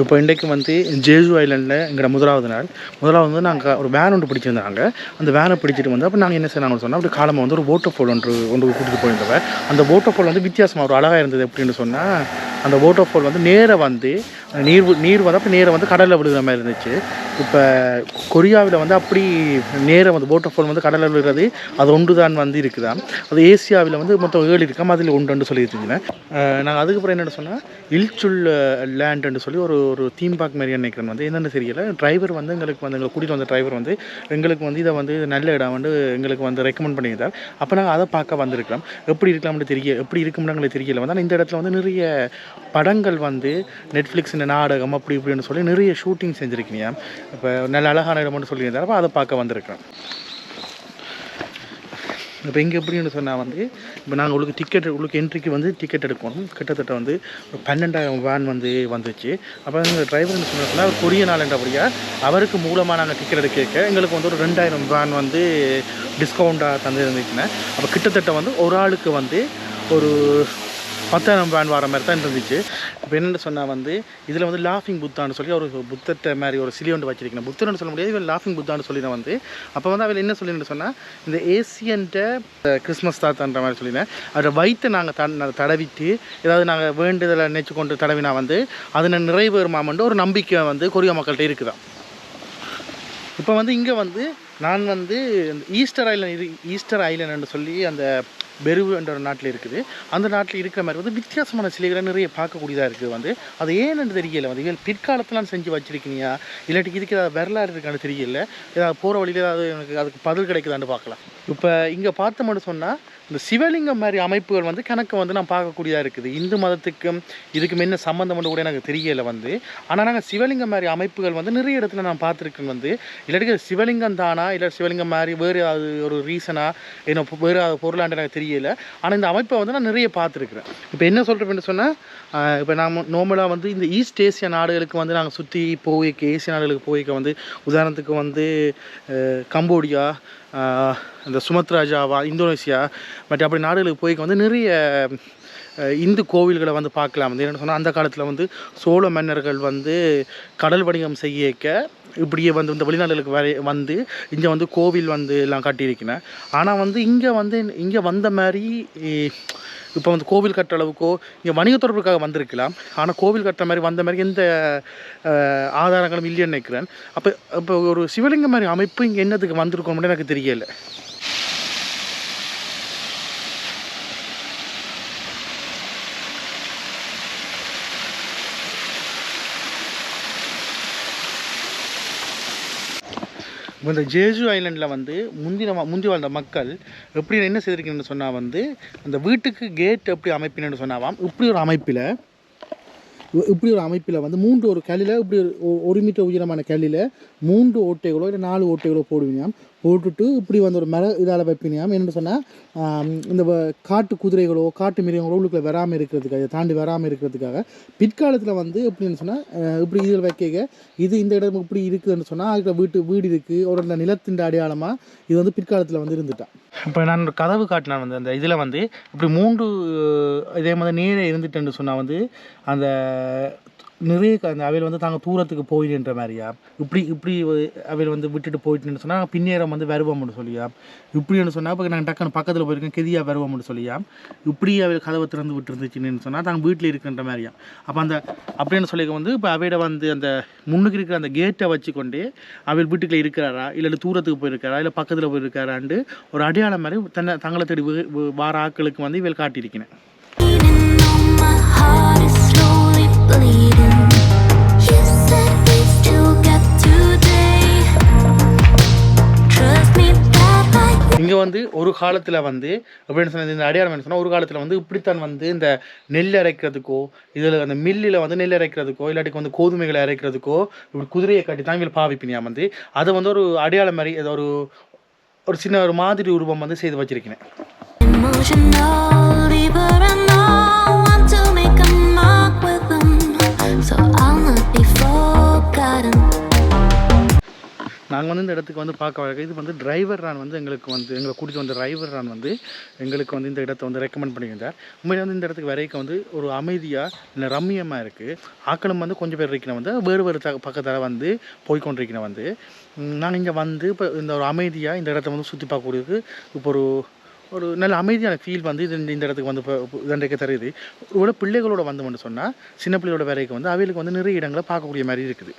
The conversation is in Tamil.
இப்போ இன்றைக்கு வந்து ஜேசு ஐலண்டில் எங்களோட முதலாவது நாள். முதலாவது வந்து நாங்கள் ஒரு வேன் ஒன்று பிடிச்சிருந்தாங்க. அந்த வேனை பிடிச்சிட்டு வந்து அப்போ நாங்கள் என்ன செய்யணும் சொன்னால் அப்படி காலமாக வந்து ஒரு ஓட்டோ ஃபோல் ஒன்று ஒன்று கூட்டிகிட்டு போயிருந்தவ. அந்த ஓட்டோ ஃபால் வந்து வித்தியாசமாக ஒரு அழகாக இருந்தது எப்படின்னு சொன்னால் அந்த ஓட்டோ ஃபோல் வந்து நேராக வந்து நீர் நீர் வந்து அப்போ நேராக வந்து கடலில் விழுகிற மாதிரி இருந்துச்சு. இப்போ கொரியாவில் வந்து அப்படி நேராக வந்து வாட்டர் ஃபோன் வந்து கடலில் விழுகிறது அது ஒன்று தான் வந்து இருக்குதான் அது ஏசியாவில் வந்து மொத்தம் ஏழு இருக்காமல் அதில் ஒன்றுன்னு சொல்லியிருந்தீங்க நாங்கள் அதுக்கப்புறம் என்னென்னு சொன்னால் இல்ச்சுல் லேண்டுன்னு சொல்லி ஒரு ஒரு தீம் பார்க் மாதிரி நினைக்கிறேன். வந்து என்னென்னு தெரியல. டிரைவர் வந்து எங்களுக்கு வந்து எங்களை கூட்டிகிட்டு வந்த டிரைவர் வந்து எங்களுக்கு வந்து இதை வந்து நல்ல இடம் வந்து எங்களுக்கு வந்து ரெக்கமெண்ட் பண்ணியிருந்தார். அப்போ நாங்கள் அதை பார்க்க வந்திருக்கிறோம். எப்படி இருக்கலாம்னு தெரிய எப்படி இருக்கும்னு எங்களுக்கு தெரியல. வந்து இந்த இடத்துல வந்து நிறைய படங்கள் வந்து நெட்ஃப்ளிக்ஸ் நாடகம் அப்படி இப்படின்னு சொல்லி நிறைய ஷூட்டிங் செஞ்சுருக்கீங்க. இப்போ நல்ல அழகான இடம்னு சொல்லியிருந்தாரு. அப்போ அதை பார்க்க வந்திருக்கேன் இப்போ இங்கே எப்படின்னு சொன்னால் வந்து இப்போ நாங்கள் உங்களுக்கு டிக்கெட் உங்களுக்கு என்ட்ரிக்கு வந்து டிக்கெட் எடுக்கணும். கிட்டத்தட்ட வந்து ஒரு பன்னெண்டாயிரம் வேன் வந்து வந்துச்சு. அப்போ எங்கள் டிரைவர் என்ன சொன்னார் கொரிய நாளன்றபடியாக அவருக்கு மூலமாக நாங்கள் டிக்கெட் எடுக்க எங்களுக்கு வந்து ஒரு ரெண்டாயிரம் வேன் வந்து டிஸ்கவுண்ட்டாக தந்துருந்துச்சுன்னா அப்போ கிட்டத்தட்ட வந்து ஒரு ஆளுக்கு வந்து ஒரு பத்தாயிரம் பேண்ட் வர மாதிரி தான் இருந்துச்சு. இப்போ என்னென்னு சொன்னால் வந்து இதில் வந்து லாஃபிங் புத்தான்னு சொல்லி ஒரு புத்தத்தை மாதிரி ஒரு சிலி ஒன்று வச்சிருக்கேன். புத்தர்னு சொல்ல முடியாது இவன் லாஃபிங் புத்தான்னு சொல்லி வந்து அப்போ வந்து அவள் என்ன சொல்லினு சொன்னால் இந்த ஏசியன்ட்ட கிறிஸ்மஸ் தாத்தான்ற மாதிரி சொல்லினேன் அதை வயிற்று நாங்கள் த தடவிட்டு ஏதாவது நாங்கள் வேண்டுதலை நினச்சி கொண்டு தடவினா வந்து அது நிறைவேறுமாமன்ட்டு ஒரு நம்பிக்கை வந்து கொரியா மக்கள்கிட்ட இருக்குதான் இப்போ வந்து இங்கே வந்து நான் வந்து இந்த ஈஸ்டர் ஐலண்ட் இது ஈஸ்டர் ஐலண்ட் சொல்லி அந்த பெருவு என்ற ஒரு நாட்டில் இருக்குது. அந்த நாட்டில் இருக்கிற மாதிரி வந்து வித்தியாசமான சிலைகளை நிறைய பார்க்கக்கூடியதாக இருக்குது வந்து. அது ஏன்னு தெரியல வந்து. இவங்க பிற்காலத்துலாம் செஞ்சு வச்சுருக்கீங்க இல்லாட்டி இதுக்கு ஏதாவது வரலாறு இருக்கான்னு தெரியல. ஏதாவது போகிற வழியில் ஏதாவது எனக்கு அதுக்கு பதில் கிடைக்குதான்னு பார்க்கலாம். இப்போ இங்கே பார்த்தோம்னு சொன்னால் இந்த சிவலிங்கம் மாதிரி அமைப்புகள் வந்து கணக்கு வந்து நான் பார்க்கக்கூடியதாக இருக்குது. இந்து மதத்துக்கும் இதுக்கும் என்ன சம்மந்தம் கூட எனக்கு தெரியல வந்து. ஆனால் நாங்கள் சிவலிங்கம் மாதிரி அமைப்புகள் வந்து நிறைய இடத்துல நான் பார்த்துருக்கேன் வந்து. இல்லாட்டி சிவலிங்கம் தானா இல்லை சிவலிங்கம் மாதிரி வேறு ஏதாவது ஒரு ரீசனாக என்ன வேறு ஏதாவது பொருளாண்டு எனக்கு தெரியல. ஆனால் இந்த அமைப்பை வந்து நான் நிறைய பார்த்துருக்குறேன். இப்போ என்ன சொல்கிறேன் சொன்னால் இப்போ நாம் நார்மலாக வந்து இந்த ஈஸ்ட் ஏசியா நாடுகளுக்கு வந்து நாங்கள் சுற்றி போய்க்க ஏசிய நாடுகளுக்கு போய்க்க வந்து உதாரணத்துக்கு வந்து கம்போடியா இந்த சுமத்ராஜாவா இந்தோனேசியா மற்ற அப்படி நாடுகளுக்கு போய் வந்து நிறைய இந்து கோவில்களை வந்து பார்க்கலாம். வந்து என்னென்னு சொன்னால் அந்த காலத்தில் வந்து சோழ மன்னர்கள் வந்து கடல் வணிகம் செய்யக்க இப்படியே வந்து இந்த வெளிநாடுகளுக்கு வரை வந்து இங்கே வந்து கோவில் வந்து எல்லாம் கட்டியிருக்கினேன் ஆனால் வந்து இங்கே வந்து இங்கே வந்த மாதிரி இப்போ வந்து கோவில் கட்டுற அளவுக்கோ இங்கே வணிக தொடர்புக்காக வந்திருக்கலாம். ஆனால் கோவில் கட்டுற மாதிரி வந்த மாதிரி எந்த ஆதாரங்களும் இல்லைன்னு நினைக்கிறேன். அப்போ இப்போ ஒரு சிவலிங்கம் மாதிரி அமைப்பு இங்கே என்னத்துக்கு வந்திருக்கணும்னு எனக்கு தெரியலை. இந்த ஜேஜு ஐலண்டில் வந்து முந்தின முந்தி வாழ்ந்த மக்கள் எப்படி என்ன செய்திருக்கீங்கன்னு சொன்னால் வந்து அந்த வீட்டுக்கு கேட் எப்படி அமைப்பினு சொன்னாவாம். இப்படி ஒரு அமைப்பில் இப்படி ஒரு அமைப்பில் வந்து மூன்று ஒரு கல்லில் இப்படி ஒரு ஒரு மீட்டர் உயரமான கல்லில் மூன்று ஓட்டைகளோ இல்லை நாலு ஓட்டைகளோ போடுவீங்க போட்டுட்டு இப்படி வந்து ஒரு மர இதால் வைப்பினியாம் என்னென்னு சொன்னால் இந்த வ- காட்டு குதிரைகளோ காட்டு மிருகங்களோ உள்ளுக்குள்ளே வராமல் இருக்கிறதுக்காக இதை தாண்டி வராமல் இருக்கிறதுக்காக பிற்காலத்தில் வந்து எப்படின்னு சொன்னால் இப்படி இதில் வைக்க இது இந்த இடம் இப்படி இருக்குதுன்னு சொன்னால் அதுக்கு வீட்டு வீடு இருக்குது ஒரு நிலத்தின் அடையாளமாக இது வந்து பிற்காலத்தில் வந்து இருந்துட்டான் இப்போ நான் ஒரு கதவு காட்டினேன் வந்து அந்த இதில் வந்து இப்படி மூன்று இதே மாதிரி நீரை இருந்துட்டேன்னு சொன்னால் வந்து அந்த நிறைய அந்த அவையில் வந்து தாங்க தூரத்துக்கு போயிடுன்ற மாதிரியா? இப்படி இப்படி அவையில் வந்து விட்டுட்டு போயிட்டுன்னு சொன்னால் பின்னேறம் வந்து வருவோம்னு சொல்லியா? இப்படின்னு சொன்னால் இப்போ நாங்கள் டக்குன்னு பக்கத்தில் போயிருக்கேன் கெதியாக வருவோம்னு சொல்லியா? இப்படி அவையில் கதவை திறந்து விட்டுருந்துச்சுன்னு சொன்னால் தாங்க வீட்டில் இருக்கின்ற மாதிரியா? அப்போ அந்த அப்படின்னு சொல்லி வந்து இப்போ அவையிட வந்து அந்த முன்னுக்கு இருக்கிற அந்த கேட்டை வச்சுக்கொண்டே அவையில் வீட்டுக்குள்ள இருக்கிறாரா? இல்லை தூரத்துக்கு போயிருக்காரா? இல்லை பக்கத்தில் போயிருக்காரான்ட்டு ஒரு அடையாளம் மாதிரி தன்னை தங்களை தேடி வார ஆட்களுக்கு வந்து இவள் காட்டியிருக்கிறேன். Bleeding வந்து ஒரு காலத்தில் வந்து அப்படின்னு சொன்னது இந்த அடையாளம் என்ன சொன்னால் ஒரு காலத்தில் வந்து இப்படித்தான் வந்து இந்த நெல் அரைக்கிறதுக்கோ இதில் அந்த மில்லில் வந்து நெல் அரைக்கிறதுக்கோ இல்லாட்டிக்கு வந்து கோதுமைகளை அரைக்கிறதுக்கோ இப்படி குதிரையை கட்டி தான் இவங்க பாவிப்பினியா வந்து அதை வந்து ஒரு அடையாளம் மாதிரி ஏதோ ஒரு ஒரு சின்ன ஒரு மாதிரி உருவம் வந்து செய்து வச்சிருக்கிறேன். நாங்கள் வந்து இந்த இடத்துக்கு வந்து பார்க்க வர இது வந்து டிரைவர் ரான் வந்து எங்களுக்கு வந்து எங்களை கூட்டிகிட்டு வந்த டிரைவர் ரான் வந்து எங்களுக்கு வந்து இந்த இடத்த வந்து ரெக்கமெண்ட் பண்ணியிருந்தார். உண்மையிலே வந்து இந்த இடத்துக்கு வரைக்கும் வந்து ஒரு அமைதியாக இல்லை ரம்மியமாக இருக்குது ஆக்களும் வந்து கொஞ்சம் பேர் இருக்கிற வந்து வேறு வேறு த பக்கத்தில் வந்து போய்கொண்டிருக்கிற வந்து நாங்கள் இங்கே வந்து இப்போ இந்த ஒரு அமைதியாக இந்த இடத்த வந்து சுற்றி பார்க்கக்கூடியது இப்போ ஒரு ஒரு நல்ல அமைதியான ஃபீல் வந்து இது இந்த- இந்த இடத்துக்கு வந்து இப்போ தருது ஒரு பிள்ளைகளோட வந்தோம்னு சொன்னால் சின்ன பிள்ளைகளோட வேலைக்கு வந்து அவைகளுக்கு வந்து நிறைய இடங்களை பார்க்கக்கூடிய மாதிரி இருக்குது.